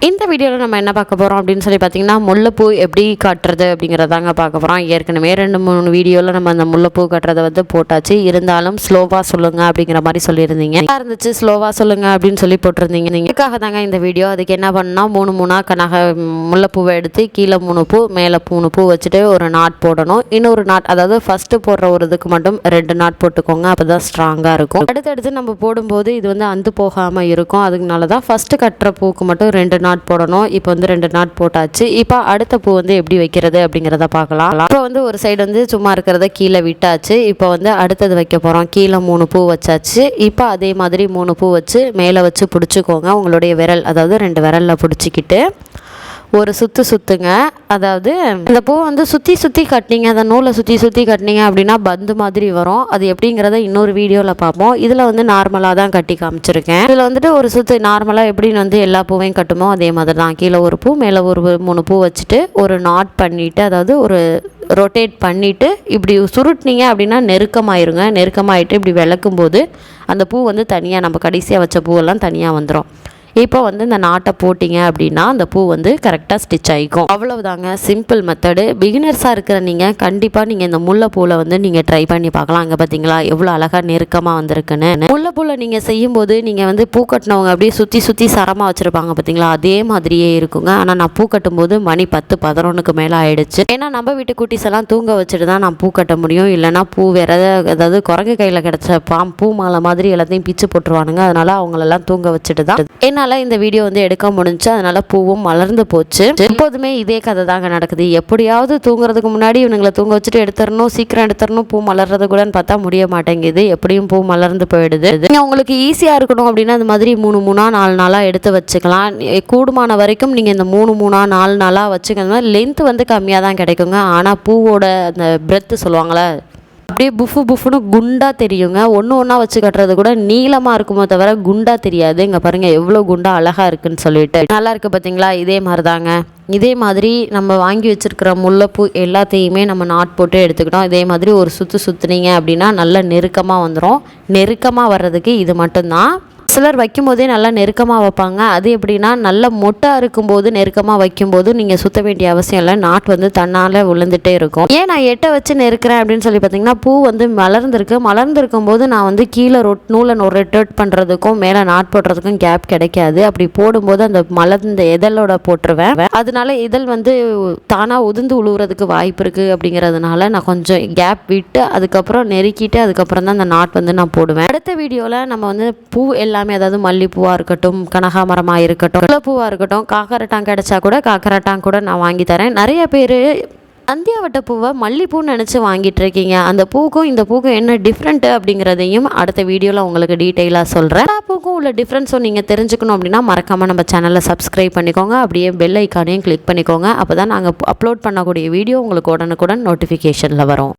இந்த வீடியோவில் நம்ம என்ன பார்க்க போகிறோம் அப்படின்னு சொல்லி பார்த்தீங்கன்னா முல்லைப்பூ எப்படி கட்டுறது அப்படிங்கிறதாங்க பார்க்க போகிறோம் ஏற்கனவே ரெண்டு மூணு வீடியோவில் நம்ம அந்த முல்லைப்பூ கட்டுறதை வந்து போட்டாச்சு. இருந்தாலும் ஸ்லோவாக சொல்லுங்கள் அப்படிங்கிற மாதிரி சொல்லியிருந்தீங்க. நல்லா இருந்துச்சு. ஸ்லோவாக சொல்லுங்கள் அப்படின்னு சொல்லி போட்டிருந்தீங்க. நீங்கள் இதுக்காக தாங்க இந்த வீடியோ? அதுக்கு என்ன பண்ணால் மூணு மூணாக கனக முல்லைப்பூவை எடுத்து கீழே மூணு பூ மேலே மூணு பூ வச்சுட்டு ஒரு நாட் போடணும். இன்னொரு நாட் அதாவது ஃபஸ்ட்டு போடுற ஒரு இதுக்கு மட்டும் ரெண்டு நாட் போட்டுக்கோங்க. அப்போ தான் ஸ்ட்ராங்காக இருக்கும். அடுத்தடுத்து நம்ம போடும்போது இது வந்து அந்து போகாமல் இருக்கும். அதுக்குனால தான் ஃபஸ்ட்டு கட்டுற பூக்கு மட்டும் ரெண்டு நாட் போடணும். இப்போ வந்து ரெண்டு நாட் போட்டாச்சு. இப்போ அடுத்த பூ வந்து எப்படி வைக்கிறது அப்படிங்கிறத பார்க்கலாம். இப்போ வந்து ஒரு சைடு வந்து சும்மா இருக்கிறத கீழே விட்டாச்சு. இப்போ வந்து அடுத்தது வைக்க போகிறோம் கீழே மூணு பூ வச்சாச்சு. இப்போ அதே மாதிரி மூணு பூ வச்சு மேலே வச்சு பிடிச்சிக்கோங்க. உங்களுடைய விரல் அதாவது ரெண்டு விரலில் பிடிச்சிக்கிட்டு. ஒரு சுற்று சுற்றுங்க அதாவது இந்த பூ வந்து சுற்றி சுற்றி கட்டினீங்க அந்த நூலை சுற்றி சுற்றி கட்டினீங்க அப்படின்னா பந்து மாதிரி வரும். அது எப்படிங்கிறத இன்னொரு வீடியோவில் பார்ப்போம். இதில் வந்து நார்மலாக தான் கட்டி காமிச்சிருக்கேன். இதில் வந்துட்டு ஒரு சுற்று நார்மலாக எப்படின்னு வந்து எல்லா பூவையும் கட்டுமோ அதே மாதிரி தான். கீழே ஒரு பூ மேலே ஒரு மூணு பூ வச்சுட்டு ஒரு நாட் பண்ணிவிட்டு அதாவது ஒரு ரொட்டேட் பண்ணிவிட்டு இப்படி சுருட்டினீங்க அப்படின்னா நெருக்கமாயிருங்க. நெருக்கமாயிட்டு இப்படி விளக்கும் போது அந்த பூ வந்து தனியாக நம்ம கடைசியாக வச்ச பூவெல்லாம் தனியாக வந்துடும் இப்போ வந்து இந்த நாட்டை போட்டிங்க அப்படின்னா அந்த பூ வந்து கரெக்டாக ஸ்டிச் ஆகிக்கும் அவ்வளவுதாங்க. சிம்பிள் மெத்தடு பிகினர்ஸாக இருக்கிற நீங்கள் கண்டிப்பாக நீங்கள் இந்த முல்லைப்பூவில் வந்து நீங்கள் ட்ரை பண்ணி பார்க்கலாம். அங்கே பார்த்தீங்களா எவ்வளோ அழகாக நெருக்கமாக வந்திருக்குன்னு. முல்லைப்பூவில் நீங்கள் செய்யும்போது நீங்கள் வந்து பூ கட்டினவங்க அப்படியே சுற்றி சுற்றி சரமாக வச்சுருப்பாங்க பார்த்தீங்களா அதே மாதிரியே இருக்குங்க. ஆனால் நான் பூ கட்டும்போது மணி பத்து பதினொன்றுக்கு மேலே ஆயிடுச்சு. ஏன்னா நம்ம வீட்டு குட்டிஸ் எல்லாம் தூங்க வச்சுட்டு தான் நான் பூ கட்ட முடியும். இல்லைனா பூ வேற அதாவது குரங்கு கையில் கிடச்ச பாம் பூ மாலை மாதிரி எல்லாத்தையும் பிச்சு போட்டுருவானுங்க. அதனால அவங்களெல்லாம் தூங்க வச்சுட்டு தான். என்னால் இந்த வீடியோ வந்து எடுக்க முடிஞ்சு அதனால பூவும் மலர்ந்து போச்சு. எப்போதுமே இதே கதை தாங்க நடக்குது. எப்படியாவது தூங்குறதுக்கு முன்னாடி இவனுங்களை தூங்க வச்சுட்டு எடுத்துடணும் சீக்கிரம் எடுத்துடணும் பூ மலர்றது கூடன்னு பார்த்தா முடிய மாட்டேங்குது. எப்படியும் பூ மலர்ந்து போயிடுது. நீங்கள் உங்களுக்கு ஈஸியாக இருக்கணும் அப்படின்னா அது மாதிரி மூணு மூணா நாலு நாளாக எடுத்து வச்சுக்கலாம். கூடுமான வரைக்கும் நீங்கள் இந்த மூணு மூணா நாலு நாளாக வச்சுக்கணும் லென்த் வந்து கம்மியாக தான் கிடைக்குங்க. ஆனால் பூவோட அந்த பிரெத்து சொல்லுவாங்களே அப்படியே புஃபு புஃபுன்னு குண்டாக தெரியுங்க. ஒன்று ஒன்றா வச்சு கட்டுறது கூட நீளமாக இருக்குமோ தவிர குண்டாக தெரியாது. இங்கே பாருங்கள் எவ்வளோ குண்டா அழகாக இருக்குன்னு சொல்லிட்டு. நல்லா இருக்குது பார்த்தீங்களா இதே மாதிரி தாங்க இதே மாதிரி நம்ம வாங்கி வச்சுருக்கிற முல்லைப்பூ எல்லாத்தையுமே நம்ம நாட் போட்டு எடுத்துக்கிட்டோம். இதே மாதிரி ஒரு சுற்று சுற்றுனீங்க அப்படின்னா நல்ல நெருக்கமாக வந்துடும் நெருக்கமாக வர்றதுக்கு இது மட்டும்தான். சிலர் வைக்கும்போதே நல்லா நெருக்கமாக வைப்பாங்க. அது எப்படின்னா நல்ல மொட்டாக இருக்கும்போது நெருக்கமாக வைக்கும்போது நீங்கள் சுற்ற வேண்டிய அவசியம் இல்லை. நாட் வந்து தன்னால் விழுந்துட்டே இருக்கும். ஏன் நான் எட்டை வச்சு நெருக்கிறேன் அப்படின்னு சொல்லி பார்த்தீங்கன்னா பூ வந்து மலர்ந்துருக்கு. மலர்ந்துருக்கும் போது நான் வந்து கீழே ரொட் நூலை ரொட்டேட் பண்ணுறதுக்கும் மேலே நாட் போடுறதுக்கும் கேப் கிடைக்காது. அப்படி போடும்போது அந்த மலர்ந்த இதழோட போட்டுருவேன். அதனால இதழ் வந்து தானாக உதிர்ந்து உழுவுறதுக்கு வாய்ப்பு இருக்குது அப்படிங்கிறதுனால நான் கொஞ்சம் கேப் விட்டு அதுக்கப்புறம் நெருக்கிட்டு அதுக்கப்புறம் தான் அந்த நாட் வந்து நான் போடுவேன். அடுத்த வீடியோவில் நம்ம வந்து பூ எல்லாம் எல்லாமே அதாவது மல்லிப்பூவாக இருக்கட்டும் கனகாமரமாக இருக்கட்டும் முல்லைப்பூவாக இருக்கட்டும் காக்கரட்டான் கிடச்சா கூட காக்கரட்டான் கூட நான் வாங்கி தரேன். நிறைய பேர் அந்தியாவட்ட பூவை மல்லிப்பூன்னு நினச்சி வாங்கிட்டு இருக்கீங்க. அந்த பூக்கும் இந்த பூக்கும் என்ன டிஃப்ரெண்ட்டு அப்படிங்கிறதையும் அடுத்த வீடியோவில் உங்களுக்கு டீட்டெயிலாக சொல்கிறேன் எல்லா பூக்கும் உள்ள டிஃப்ரென்ஸும் நீங்கள் தெரிஞ்சுக்கணும் அப்படின்னா மறக்காமல் நம்ம சேனலை சப்ஸ்கிரைப் பண்ணிக்கோங்க. அப்படியே பெல் ஐக்கானையும் கிளிக் பண்ணிக்கோங்க. அப்போ தான் நாங்கள் அப்லோட் பண்ணக்கூடிய வீடியோ உங்களுக்கு உடனுக்குடன் நோட்டிஃபிகேஷனில் வரும்.